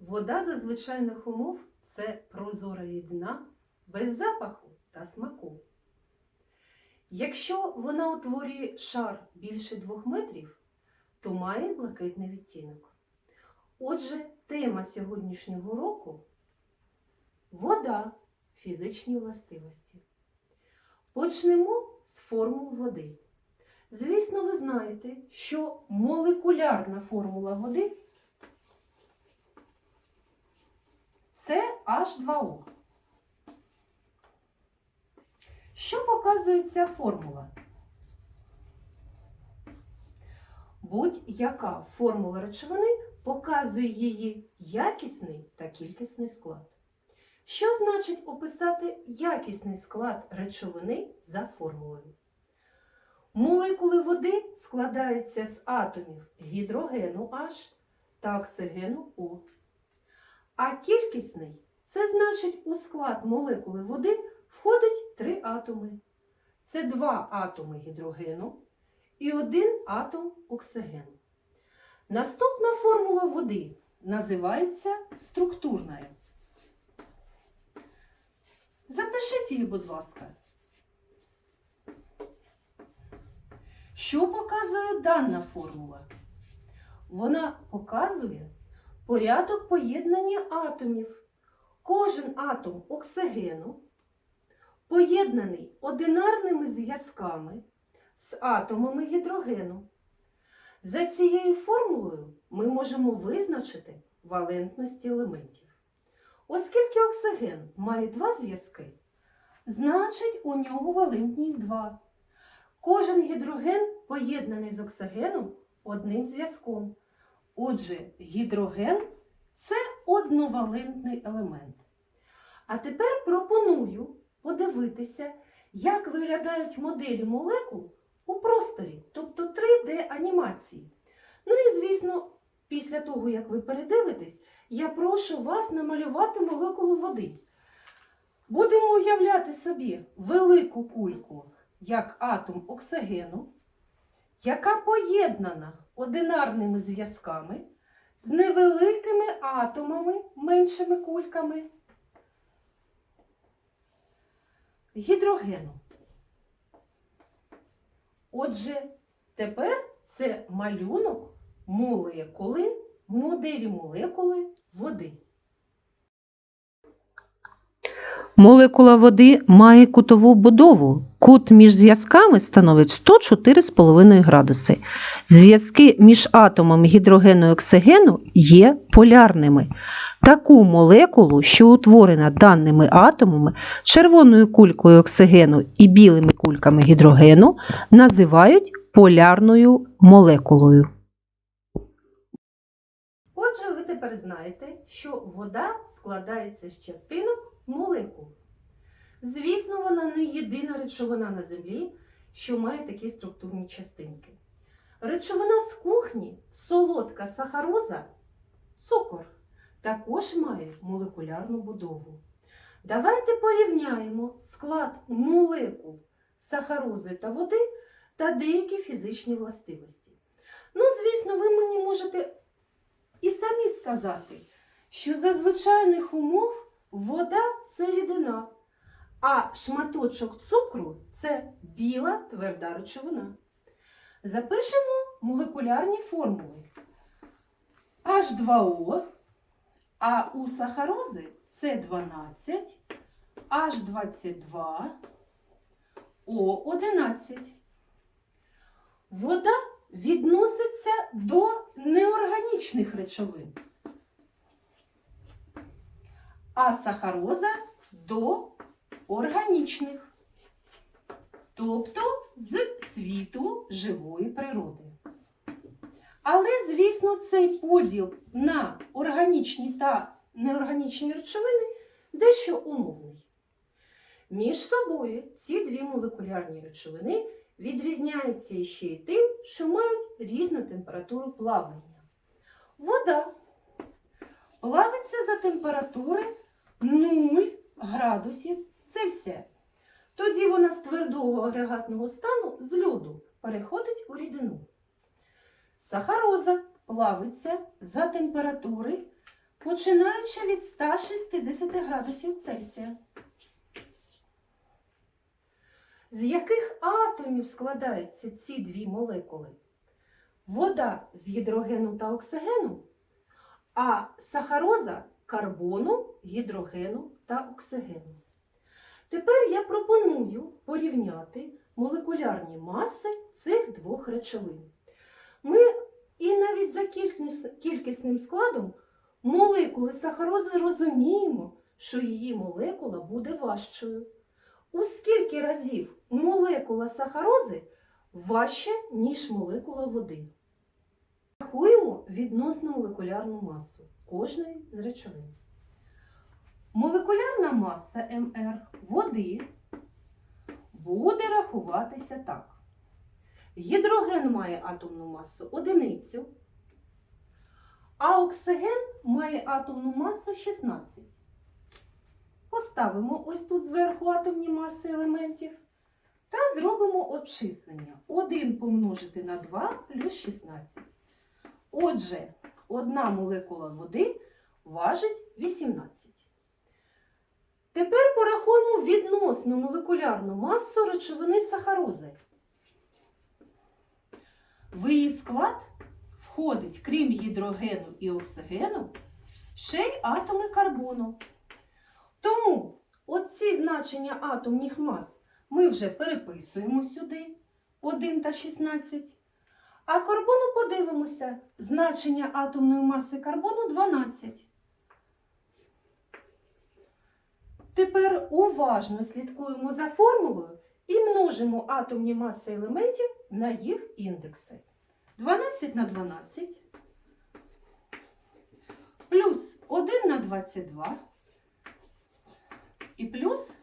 Вода за звичайних умов це прозора рідина без запаху та смаку. Якщо вона утворює шар більше двох метрів, то має блакитний відтінок. Отже, тема сьогоднішнього року вода, фізичні властивості. Почнемо з формул води. Звісно, ви знаєте, що молекулярна формула води це H2O. Що показує ця формула? Будь-яка формула речовини показує її якісний та кількісний склад. Що значить описати якісний склад речовини за формулою? Молекули води складаються з атомів гідрогену H та оксигену O. А кількісний це значить у склад молекули води входить три атоми. Це два атоми гідрогену і один атом оксигену. Наступна формула води називається структурною. Запишіть її, будь ласка. Що показує дана формула? Вона показує порядок поєднання атомів. Кожен атом оксигену поєднаний одинарними зв'язками з атомами гідрогену. За цією формулою ми можемо визначити валентності елементів. Оскільки оксиген має два зв'язки, значить у нього валентність 2. Кожен гідроген поєднаний з оксигеном одним зв'язком. Отже, гідроген це одновалентний елемент. А тепер пропоную подивитися, як виглядають моделі молекул у просторі, тобто 3D-анімації. Ну і, звісно, після того, як ви передивитесь, я прошу вас намалювати молекулу води. Будемо уявляти собі велику кульку, як атом оксигену, яка поєднана одинарними зв'язками з невеликими атомами, меншими кульками гідрогену. Отже, тепер це малюнок молекули, моделі молекули води. Молекула води має кутову будову. Кут між зв'язками становить 104,5 градуси. Зв'язки між атомами гідрогену і оксигену є полярними. Таку молекулу, що утворена даними атомами, червоною кулькою оксигену і білими кульками гідрогену, називають полярною молекулою. Отже, ви тепер знаєте, що вода складається з частинок молекул. Звісно, вона не єдина речовина на землі, що має такі структурні частинки. Речовина з кухні, солодка сахароза, цукор, також має молекулярну будову. Давайте порівняємо склад молекул сахарози та води та деякі фізичні властивості. Ну, звісно, ви мені можете і самі сказати, що за звичайних умов вода це рідина, а шматочок цукру це біла тверда речовина. Запишемо молекулярні формули. H2O, а у сахарози С12, H22, O11. Вода відноситься до неорганічних речовин, а сахароза до органічних, тобто з світу живої природи. Але, звісно, цей поділ на органічні та неорганічні речовини дещо умовний. Між собою ці дві молекулярні речовини відрізняються ще й тим, що мають різну температуру плавлення. Вода плавиться за температури 0 градусів Цельсія. Тоді вона з твердого агрегатного стану з льоду переходить у рідину. Сахароза плавиться за температури починаючи від 160 градусів Цельсія. З яких атомів складаються ці дві молекули? Вода з гідрогену та оксигену, а сахароза карбону, гідрогену та оксигену. Тепер я пропоную порівняти молекулярні маси цих двох речовин. Ми і навіть за кількісним складом молекули сахарози розуміємо, що її молекула буде важчою. У скільки разів молекула сахарози важча, ніж молекула води? Рахуємо відносно молекулярну масу кожної з речовин. Молекулярна маса МР води буде рахуватися так. Гідроген має атомну масу одиницю, а оксиген має атомну масу 16. Поставимо ось тут зверху атомні маси елементів та зробимо обчислення. 1 помножити на 2 плюс 16. Отже, одна молекула води важить 18. Тепер порахуємо відносну молекулярну масу речовини сахарози. В її склад входить, крім гідрогену і оксигену, ще й атоми карбону. Тому оці значення атомних мас ми вже переписуємо сюди 1 та 16. А карбону подивимося. Значення атомної маси карбону 12. Тепер уважно слідкуємо за формулою і множимо атомні маси елементів на їх індекси. 12 на 12 плюс 1 на 22 і плюс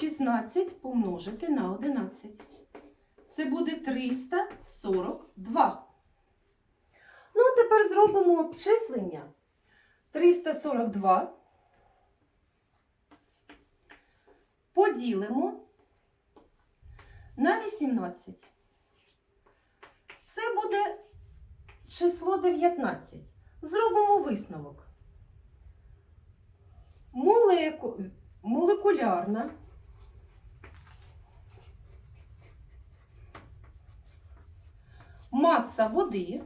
16 помножити на 11. Це буде 342. Ну, тепер зробимо обчислення. 342 поділимо на 18. Це буде число 19. Зробимо висновок. Молеку... Молекулярна маса води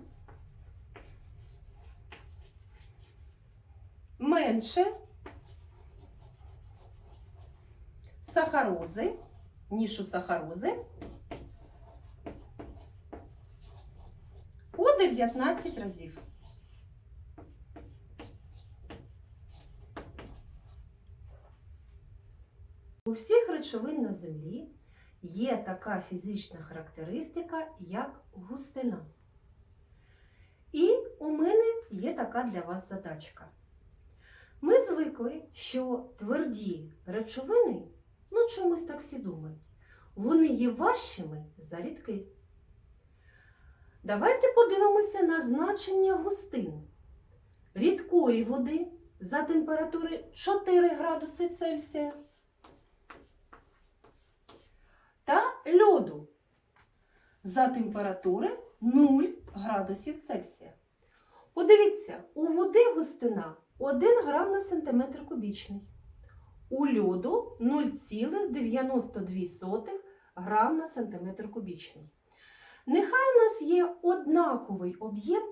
менше сахарози, ніж у сахарози у 19 разів. У всіх речовин на землі є така фізична характеристика, як густина. І у мене є така для вас задачка. Ми звикли, що тверді речовини, ну чомусь так всі думають, вони є важчими за рідки. Давайте подивимося на значення густин. Рідкої води за температури 4 градуси Цельсія та льоду за температури 0 градусів Цельсія. Подивіться, у води густина 1 грам на сантиметр кубічний. У льоду 0,92 грам на сантиметр кубічний. Нехай у нас є однаковий об'єм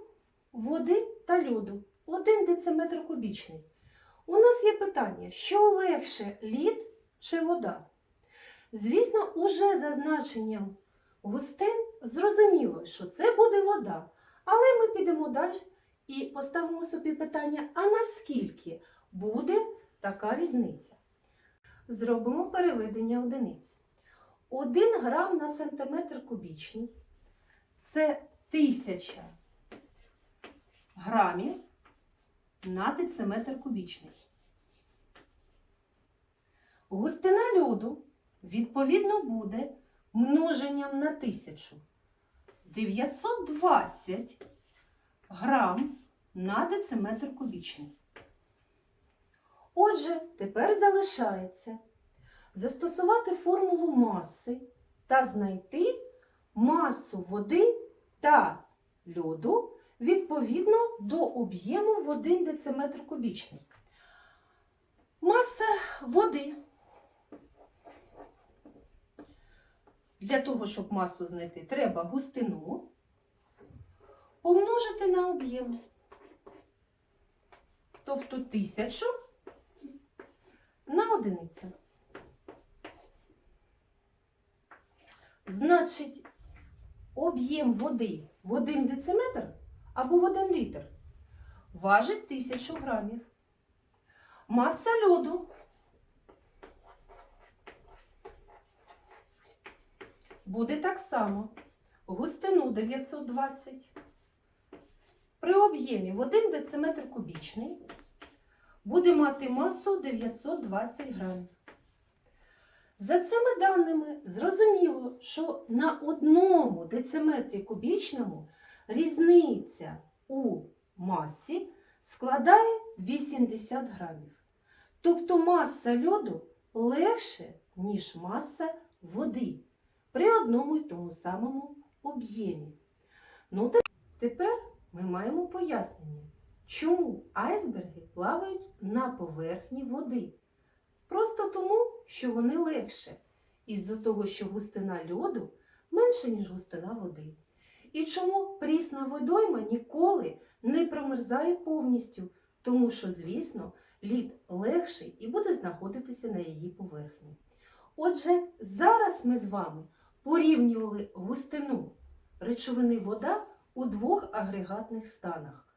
води та льоду 1 дециметр кубічний. У нас є питання, що легше лід чи вода? Звісно, уже за значенням густин зрозуміло, що це буде вода. Але ми підемо далі і поставимо собі питання, а наскільки буде така різниця? Зробимо переведення одиниць. 1 грам на сантиметр кубічний це 1000 грамів на дециметр кубічний. Густина льоду відповідно буде множенням на 1000 920 грам на дециметр кубічний. Отже, тепер залишається застосувати формулу маси та знайти масу води та льоду відповідно до об'єму в 1 дециметр кубічний. Маса води. Для того, щоб масу знайти, треба густину помножити на об'єм. Тобто тисячу на одиницю. Значить, об'єм води в 1 дециметр або в 1 літр важить 1000 грамів. Маса льоду буде так само. Густину 920. При об'ємі в 1 дециметр кубічний буде мати масу 920 грамів. За цими даними зрозуміло, що на одному дециметрі кубічному різниця у масі складає 80 грамів. Тобто маса льоду легше, ніж маса води при одному й тому самому об'ємі. Ну, те- тепер ми маємо пояснення, чому айсберги плавають на поверхні води. Просто тому, що вони легше, із-за того, що густина льоду менша, ніж густина води. І чому прісна водойма ніколи не промерзає повністю, тому що, звісно, лід легший і буде знаходитися на її поверхні. Отже, зараз ми з вами порівнювали густину речовини вода у двох агрегатних станах: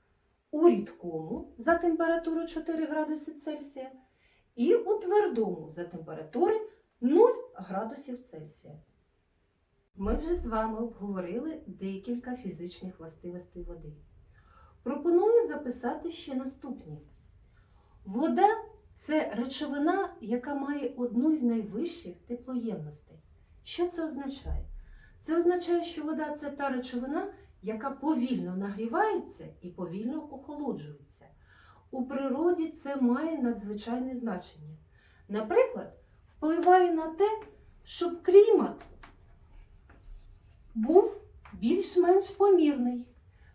у рідкому за температурою 4 градуси Цельсія і у твердому за температури 0 градусів Цельсія. Ми вже з вами обговорили декілька фізичних властивостей води. Пропоную записати ще наступні. Вода це речовина, яка має одну з найвищих теплоємностей. Що це означає? Це означає, що вода це та речовина, яка повільно нагрівається і повільно охолоджується. У природі це має надзвичайне значення. Наприклад, впливає на те, щоб клімат був більш-менш помірний.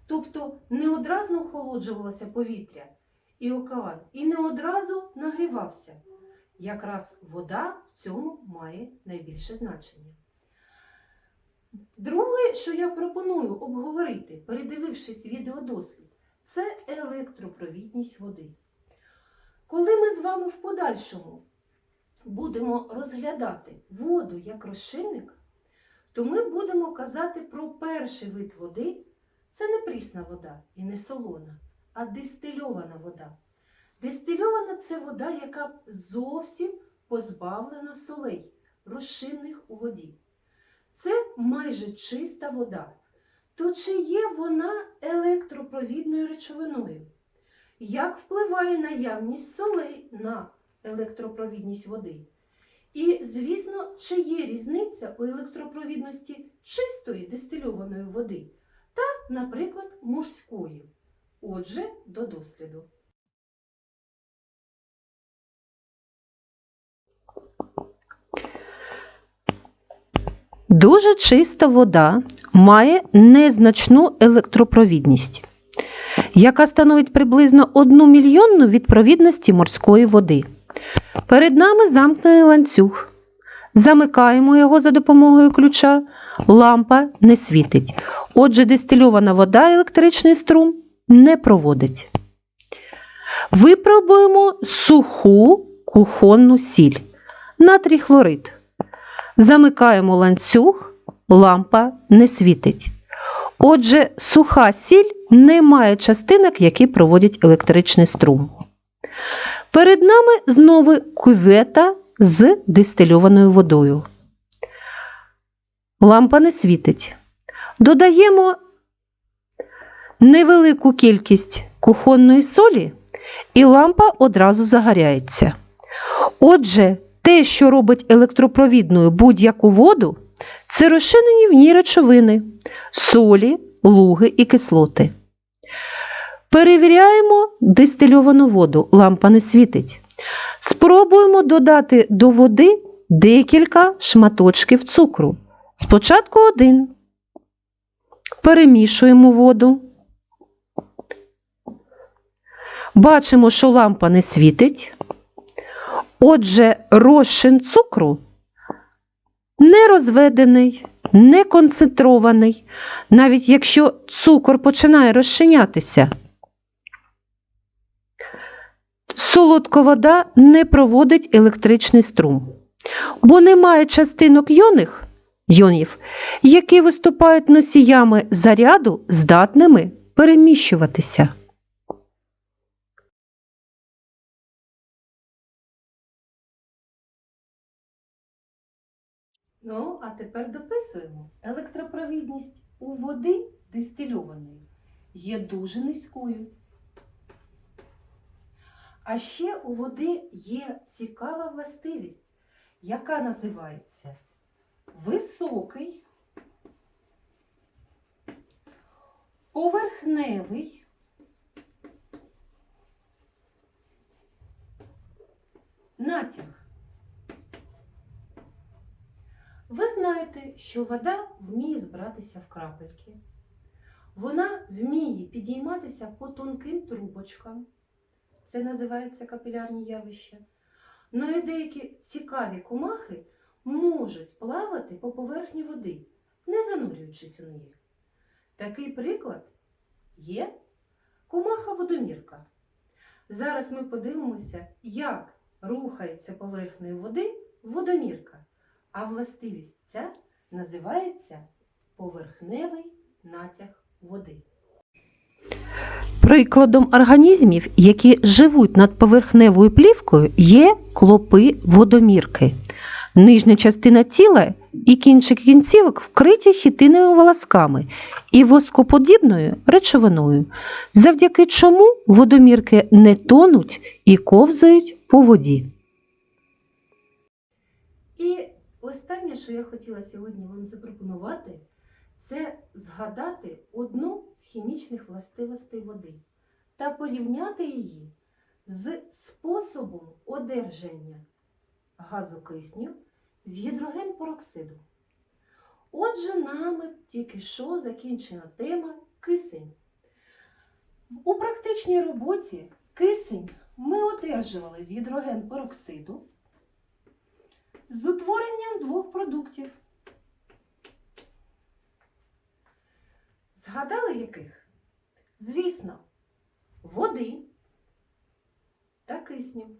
Тобто не одразу охолоджувалося повітря і океан, і не одразу нагрівався. Якраз вода цьому має найбільше значення. Друге, що я пропоную обговорити, передивившись відеодослід, це електропровідність води. Коли ми з вами в подальшому будемо розглядати воду як розчинник, то ми будемо казати про перший вид води. Це не прісна вода і не солона, а дистильована вода. Дистильована це вода, яка зовсім позбавлена солей, розчинних у воді. Це майже чиста вода. То чи є вона електропровідною речовиною? Як впливає наявність солей на електропровідність води? І, звісно, чи є різниця у електропровідності чистої дистильованої води та, наприклад, морської? Отже, до досліду. Дуже чиста вода має незначну електропровідність, яка становить приблизно 1 мільйонну від провідності морської води. Перед нами замкнений ланцюг. Замикаємо його за допомогою ключа, лампа не світить. Отже, дистильована вода електричний струм не проводить. Випробуємо суху кухонну сіль, натрій хлорид. Замикаємо ланцюг, лампа не світить. Отже, суха сіль не має частинок, які проводять електричний струм. Перед нами знову кювета з дистильованою водою. Лампа не світить. Додаємо невелику кількість кухонної солі, і лампа одразу загоряється. Отже, те, що робить електропровідною будь-яку воду, це розчинені в ній речовини, солі, луги і кислоти. Перевіряємо дистильовану воду, лампа не світить. Спробуємо додати до води декілька шматочків цукру. Спочатку один. Перемішуємо воду. Бачимо, що лампа не світить. Отже, розчин цукру не розведений, не концентрований, навіть якщо цукор починає розчинятися. Солодка вода не проводить електричний струм, бо немає частинок йоних, йонів, які виступають носіями заряду, здатними переміщуватися. Ну, а тепер дописуємо. Електропровідність у води дистильованої є дуже низькою. А ще у води є цікава властивість, яка називається високий, поверхневий, натяг. Ви знаєте, що вода вміє збиратися в крапельки. Вона вміє підійматися по тонким трубочкам. Це називається капілярні явища. Ну і деякі цікаві комахи можуть плавати по поверхні води, не занурюючись у неї. Такий приклад є комаха водомірка. Зараз ми подивимося, як рухається поверхнею води водомірка. А властивість ця називається поверхневий натяг води. Прикладом організмів, які живуть над поверхневою плівкою, є клопи водомірки. Нижня частина тіла і кінчик кінцівок вкриті хітиновими волосками і воскоподібною речовиною, завдяки чому водомірки не тонуть і ковзають по воді. І останнє, що я хотіла сьогодні вам запропонувати, це згадати одну з хімічних властивостей води та порівняти її з способом одержання газу кисню з гідрогенпероксиду. Отже, нами тільки що закінчена тема кисень. У практичній роботі кисень ми одержували з гідрогенпероксиду з утворенням двох продуктів. Згадали яких? Звісно, води та кисню.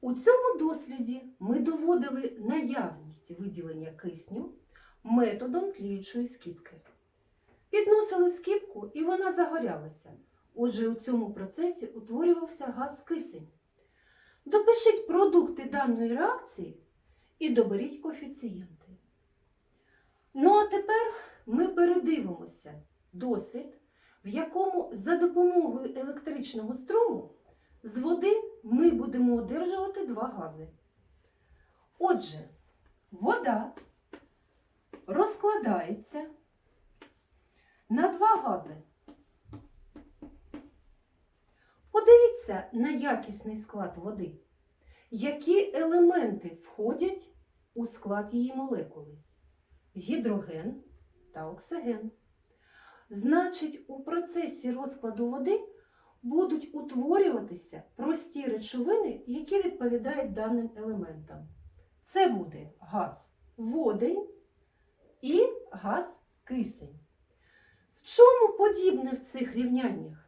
У цьому досліді ми доводили наявність виділення кисню методом тліючої скіпки. Підносили скіпку і вона загорялася. Отже, у цьому процесі утворювався газ кисень. Допишіть продукти даної реакції і доберіть коефіцієнти. Ну а тепер ми передивимося дослід, в якому за допомогою електричного струму з води ми будемо одержувати два гази. Отже, вода розкладається на два гази. Подивіться на якісний склад води. Які елементи входять у склад її молекули? Гідроген та оксиген. Значить, у процесі розкладу води будуть утворюватися прості речовини, які відповідають даним елементам. Це буде газ водень і газ кисень. В чому подібне в цих рівняннях?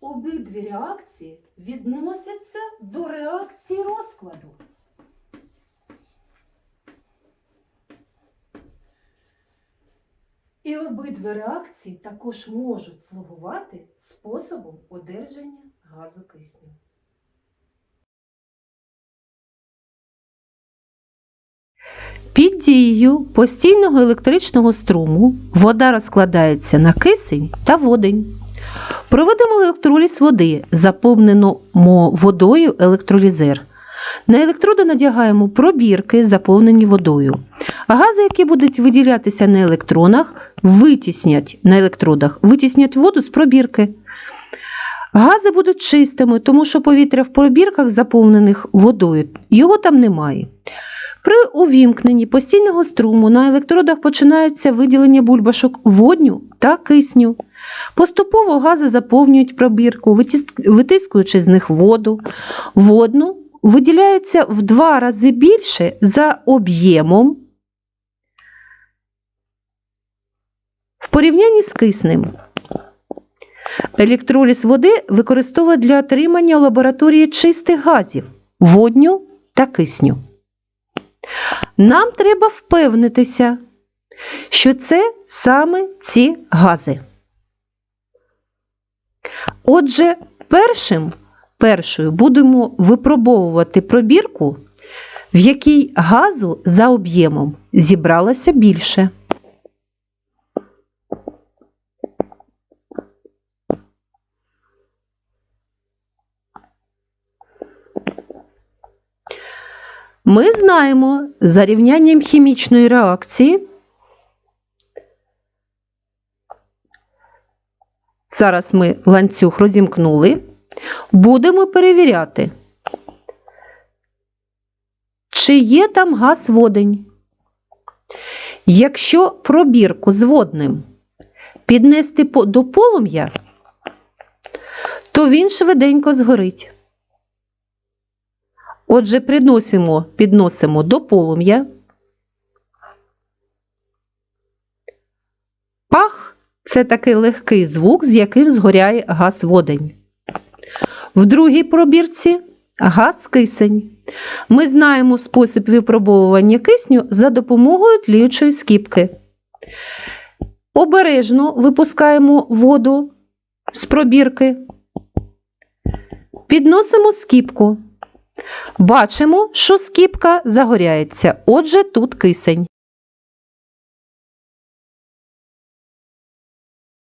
Обидві реакції відносяться до реакції розкладу. І обидві реакції також можуть слугувати способом одержання газу кисню. Під дією постійного електричного струму вода розкладається на кисень та водень. Проведемо електроліз води, заповнено водою електролізер. На електроди надягаємо пробірки, заповнені водою. Гази, які будуть виділятися на електронах, витіснять на електродах, витіснять воду з пробірки. Гази будуть чистими, тому що повітря в пробірках, заповнених водою, його там немає. При увімкненні постійного струму на електродах починаються виділення бульбашок водню та кисню. Поступово гази заповнюють пробірку, витискуючи з них воду. Водну виділяється в два рази більше за об'ємом в порівнянні з киснем. Електроліз води використовують для отримання у лабораторії чистих газів водню та кисню. Нам треба впевнитися, що це саме ці гази. Отже, першим, першою будемо випробовувати пробірку, в якій газу за об'ємом зібралося більше. Ми знаємо за рівнянням хімічної реакції. Зараз ми ланцюг розімкнули. Будемо перевіряти, чи є там газ водень. Якщо пробірку з водним піднести до полум'я, то він швиденько згорить. Отже, підносимо, підносимо до полум'я. Пах це такий легкий звук, з яким згоряє газ водень. В другій пробірці газ кисень. Ми знаємо спосіб випробовування кисню за допомогою тліючої скіпки. Обережно випускаємо воду з пробірки. Підносимо скіпку. Бачимо, що скіпка загоряється, отже, тут кисень.